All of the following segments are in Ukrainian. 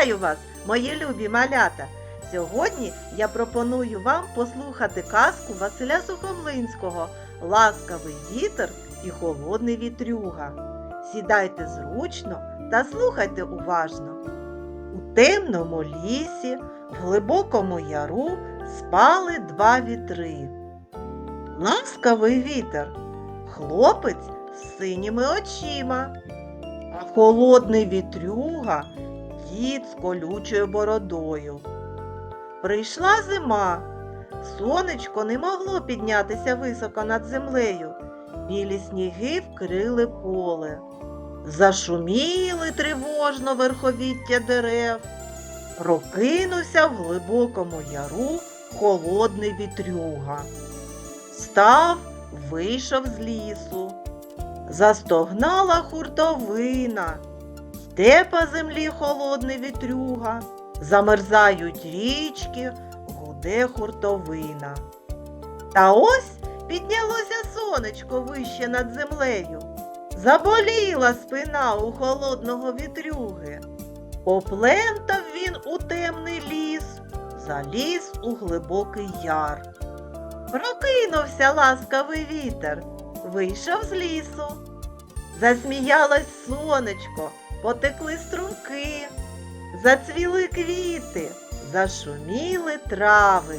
Вітаю вас, мої любі малята! Сьогодні я пропоную вам послухати казку Василя Сухомлинського Ласкавий вітер і холодний вітрюга. Сідайте зручно та слухайте уважно. У темному лісі, в глибокому яру спали два вітри. Ласкавий вітер, хлопець з синіми очима, а холодний вітрюга дід з колючою бородою. Прийшла зима. Сонечко не могло піднятися високо над землею. Білі сніги вкрили поле. Зашуміли тривожно верховіття дерев. Прокинувся в глибокому яру холодний вітрюга. Став, вийшов з лісу. Застогнала хуртовина. Йде по землі холодний вітрюга. Замерзають річки, гуде хуртовина. Та ось піднялося сонечко вище над землею. Заболіла спина у холодного вітрюги. Поплентав він у темний ліс, заліз у глибокий яр. Прокинувся ласкавий вітер, вийшов з лісу. Засміялось сонечко, потекли струмки, зацвіли квіти, зашуміли трави.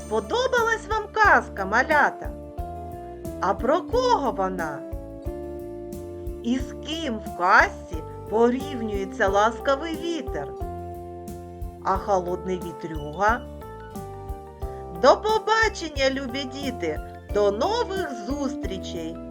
Сподобалась вам казка, малята? А про кого вона? І з ким в казці порівнюється ласкавий вітер? А холодний вітрюга? До побачення, любі діти! До нових зустрічей!